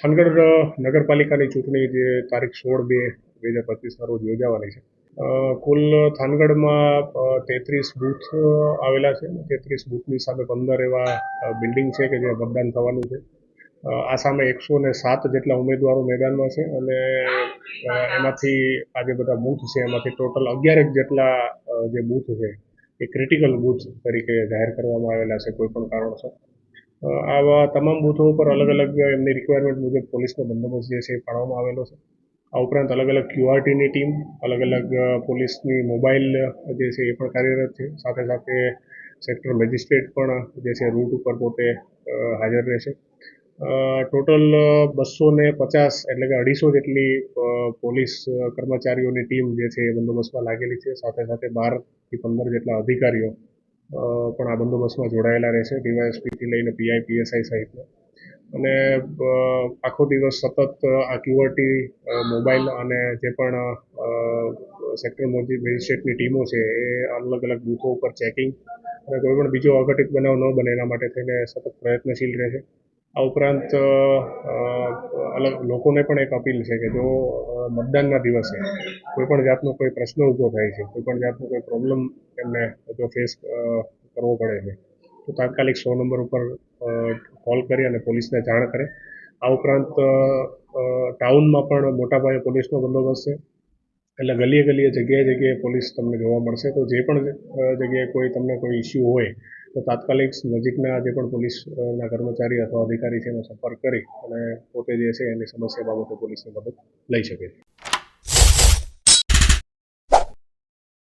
થાનગઢ નગરપાલિકાની ચૂંટણી જે તારીખ સોળ બે બે હજાર પચીસના રોજ યોજાવાની છે. કુલ થાનગઢમાં તેત્રીસ બૂથ આવેલા છે. તેત્રીસ બૂથની સામે પંદર એવા બિલ્ડિંગ છે કે જે મતદાન થવાનું છે. આ સામે એકસો ને સાત જેટલા ઉમેદવારો મેદાનમાં છે અને એમાંથી આ જે બધા બૂથ છે. એમાંથી ટોટલ અગિયારેક જેટલા જે બૂથ છે, એ ક્રિટિકલ બૂથ તરીકે જાહેર કરવામાં આવેલા છે કોઈ પણ કારણસર. આવા તમામ બૂથો ઉપર અલગ અલગ એમની રિક્વાયરમેન્ટ મુજબ પોલીસનો બંદોબસ્ત જે છે એ ફાળવવામાં આવેલો છે. આ ઉપરાંત અલગ અલગ ક્યુઆરટીની ટીમ અલગ અલગ પોલીસની મોબાઈલ જે છે એ પણ કાર્યરત છે. સાથે સાથે સેક્ટર મેજિસ્ટ્રેટ પણ, જે છે રૂટ ઉપર પોતે હાજર રહેશે. ટોટલ બસો ને પચાસ એટલે કે અઢીસો જેટલી પોલીસ કર્મચારીઓની ટીમ જે છે એ બંદોબસ્તમાં લાગેલી છે. સાથે સાથે બારથી પંદર જેટલા અધિકારીઓ પણ આ બંદોબસ્તમાં જોડાયેલા રહેશે, ડીવાયએસપીથી લઈને પીઆઈ, પીએસઆઈ સહિતના. અને આખો દિવસ સતત આ ક્યુઆરટી મોબાઈલ અને જે પણ સેક્ટર મેજિસ્ટ્રેટની ટીમો છે, એ અલગ અલગ બૂથો ઉપર ચેકિંગ અને કોઈ પણ બીજો અઘટિત બનાવ ન બને એના માટે થઈને સતત પ્રયત્નશીલ રહેશે આ ઉપરાંત અલગ લોકોને પણ એક અપીલ છે કે જો મતદાનના દિવસે કોઈ પણ જાતનો કોઈ પ્રશ્ન ઊભો થાય છે કોઈ પણ જાતનો કોઈ પ્રોબ્લેમ એમને જો ફેસ કરવો પડે છે, તો તાત્કાલિક સો નંબર ઉપર કોલ કરી અને પોલીસને જાણ કરે. આ ઉપરાંત ટાઉનમાં પણ મોટા પાયે પોલીસનો બંદોબસ્ત છે. એટલે ગલીએ ગલીએ જગ્યાએ જગ્યાએ પોલીસ તમને જોવા મળશે, તો જે પણ જગ્યાએ કોઈ તમને કોઈ ઇસ્યુ હોય તો તાત્કાલિક નજીકના જે પણ પોલીસના કર્મચારી અથવા અધિકારી છે, એનો સંપર્ક કરી અને પોતે જે છે એની સમસ્યા બાબતે પોલીસની મદદ લઈ શકે. છે